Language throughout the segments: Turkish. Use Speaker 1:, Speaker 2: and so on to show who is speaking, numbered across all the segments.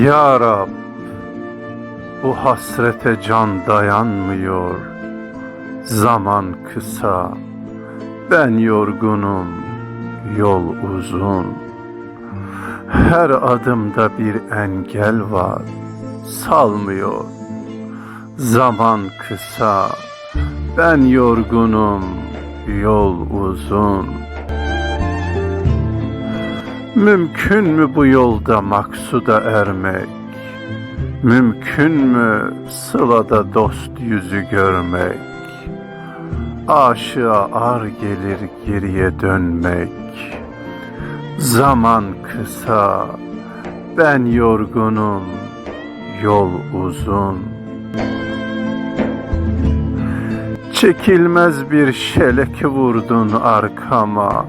Speaker 1: Ya Rab, bu hasrete can dayanmıyor. Zaman kısa, ben yorgunum, yol uzun. Her adımda bir engel var, salmıyor. Zaman kısa, ben yorgunum, yol uzun. Mümkün mü bu yolda maksuda ermek? Mümkün mü sılada dost yüzü görmek? Aşığa ar gelir geriye dönmek. Zaman kısa, ben yorgunum, yol uzun. Çekilmez bir şelek vurdun arkama.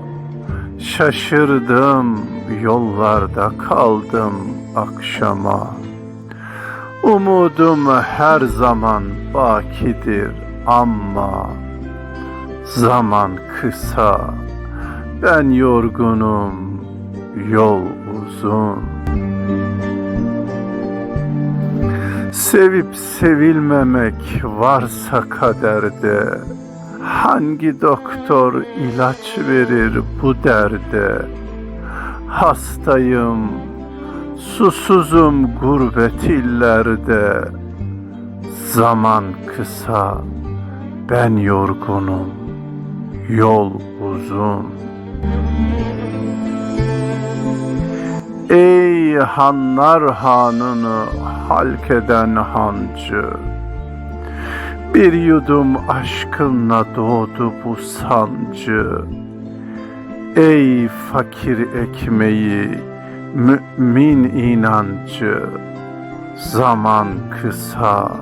Speaker 1: Şaşırdım, yollarda kaldım akşama. Umudum her zaman bakidir ama zaman kısa. Ben yorgunum, yol uzun. Sevip sevilmemek varsa kaderde Hangi doktor ilaç verir bu derde Hastayım, susuzum gurbet illerde. Zaman kısa, ben yorgunum, yol uzun. Ey hanlar hanını halk eden hancı Bir yudum aşkınla doğdu bu sancı Ey fakir ekmeği mümin inancı Zaman kısa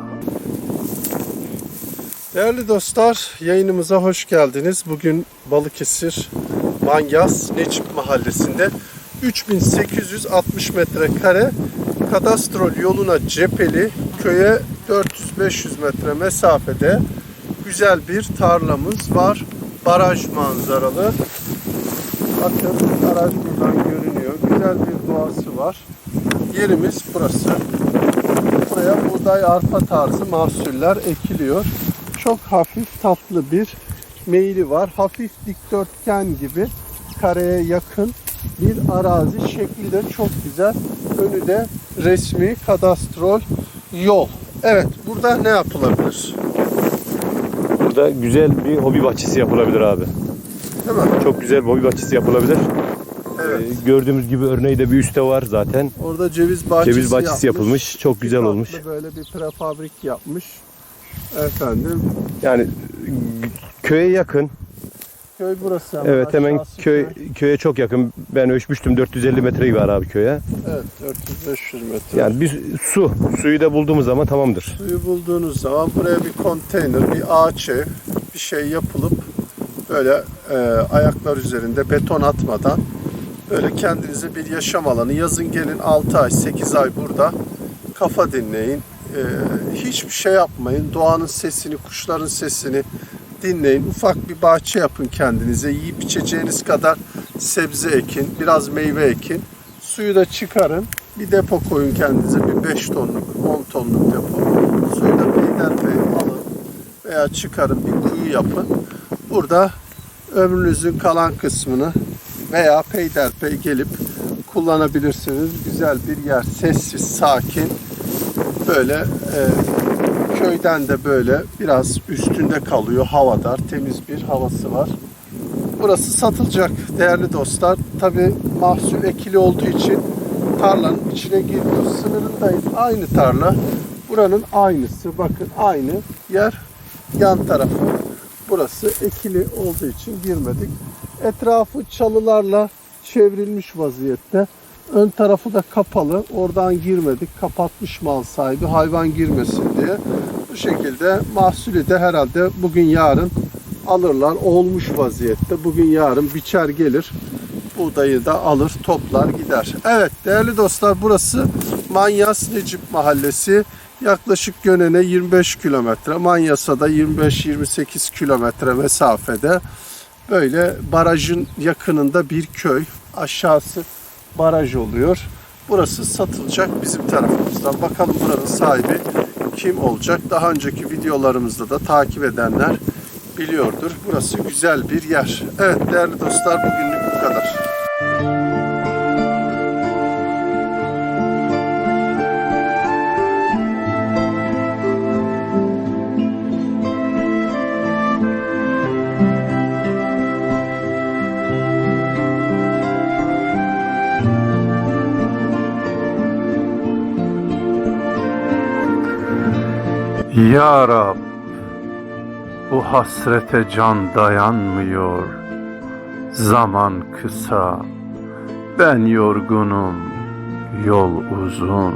Speaker 2: Değerli dostlar, yayınımıza hoş geldiniz. Bugün Balıkesir Manyas Necip Mahallesi'nde 3860 metrekare kadastrol yoluna cepheli köye 400-500 metre mesafede güzel bir tarlamız var. Baraj manzaralı. Bakın baraj buradan görünüyor. Güzel bir doğası var. Yerimiz burası. Buraya buğday arpa tarzı mahsuller ekiliyor. Çok hafif tatlı bir meyili var. Hafif dikdörtgen gibi kareye yakın bir arazi. Şekli de çok güzel. Önü de resmi kadastrol yol. Evet burada ne yapılabilir?
Speaker 3: Burada güzel bir hobi bahçesi yapılabilir abi.
Speaker 2: Değil mi?
Speaker 3: Çok güzel hobi bahçesi yapılabilir.
Speaker 2: Evet.
Speaker 3: Ee, gördüğümüz gibi örneği de bir üstte var zaten.
Speaker 2: Orada ceviz bahçesi,
Speaker 3: Ceviz bahçesi yapılmış. Çok güzel olmuş.
Speaker 2: Böyle bir prefabrik yapmış. Efendim
Speaker 3: Yani köye yakın.
Speaker 2: köy burası. hemen
Speaker 3: Evet hemen
Speaker 2: aşağısı
Speaker 3: köy köye çok yakın. Ben ölçmüştüm 450 metre gibi var abi köye.
Speaker 2: Evet 400-500 metre.
Speaker 3: Yani bir su. Suyu da bulduğumuz zaman tamamdır.
Speaker 2: Suyu bulduğunuz zaman buraya bir konteyner, bir ağaç ev, bir şey yapılıp böyle e, ayaklar üzerinde beton atmadan böyle kendinize bir yaşam alanı. Yazın gelin 6 ay, 8 ay burada kafa dinleyin. E, hiçbir şey yapmayın. Doğanın sesini, kuşların sesini dinleyin. Ufak bir bahçe yapın kendinize. Yiyip içeceğiniz kadar sebze ekin, biraz meyve ekin. Suyu da çıkarın. Bir depo koyun kendinize. Bir 5 tonluk, 10 tonluk depo. Suyu da peyderpey alın veya çıkarın bir kuyu yapın. Burada ömrünüzün kalan kısmını veya peyderpey gelip kullanabilirsiniz. Güzel bir yer, sessiz, sakin. Böyle e, köyden de böyle biraz üstünde kalıyor, havadar, temiz bir havası var. Burası satılacak değerli dostlar. Tabi mahsul ekili olduğu için tarlanın içine giriyor. Sınırındayız. Aynı tarla. Buranın aynısı. Bakın aynı yer. Yan tarafı. Burası ekili olduğu için girmedik. Etrafı çalılarla çevrilmiş vaziyette. Ön tarafı da kapalı. Oradan girmedik. Kapatmış mal sahibi hayvan girmesin diye. Bu şekilde mahsulü de herhalde bugün yarın alırlar. Olmuş vaziyette. Bugün yarın biçer gelir. Buğdayı da alır, toplar gider. Evet değerli dostlar burası Manyas Necip Mahallesi. Yaklaşık Gönen'e 25 kilometre. Manyas'a da 25-28 kilometre mesafede. Böyle barajın yakınında bir köy. Aşağısı baraj oluyor. Burası satılacak bizim tarafımızdan. Bakalım buranın sahibi kim olacak? Daha önceki videolarımızda da takip edenler biliyordur. Burası güzel bir yer. Evet değerli dostlar bugünlük bu kadar.
Speaker 1: Ya Rab, bu hasrete can dayanmıyor. Zaman kısa, ben yorgunum, yol uzun.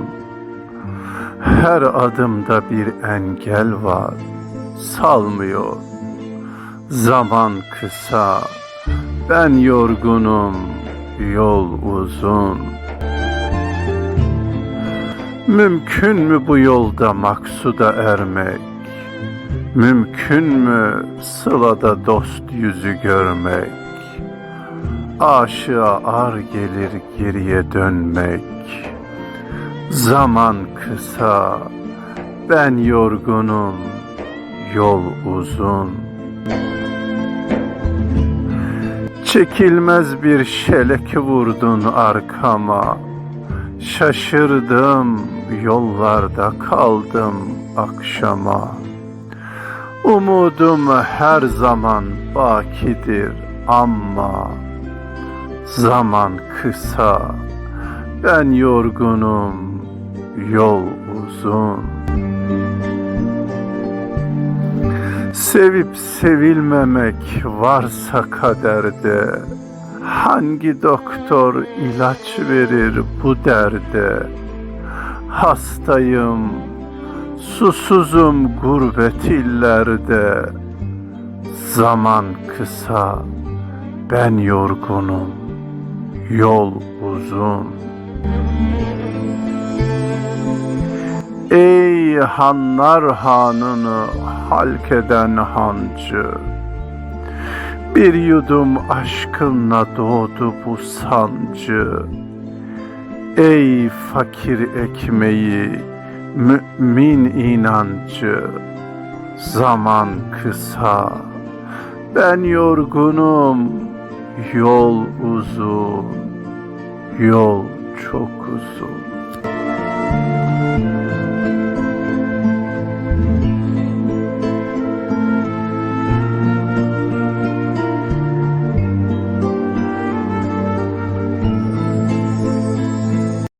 Speaker 1: Her adımda bir engel var, salmıyor. Zaman kısa, ben yorgunum, yol uzun. Mümkün mü bu yolda maksuda ermek? Mümkün mü sılada dost yüzü görmek? Aşığa ar gelir geriye dönmek. Zaman kısa, ben yorgunum, yol uzun. Çekilmez bir şelek vurdun arkama. Şaşırdım, yollarda kaldım akşama. Umudum her zaman bakidir ama zaman kısa, ben yorgunum, yol uzun. Sevip sevilmemek varsa kaderde, Hangi doktor ilaç verir bu derde? Hastayım, susuzum gurbet illerde. Zaman kısa, ben yorgunum, yol uzun. Ey hanlar hanını halk eden hancı, bir yudum aşkınla doğdu bu sancı. Ey fakir ekmeği, mümin inancı. Zaman kısa, ben yorgunum, yol uzun, yol çok uzun.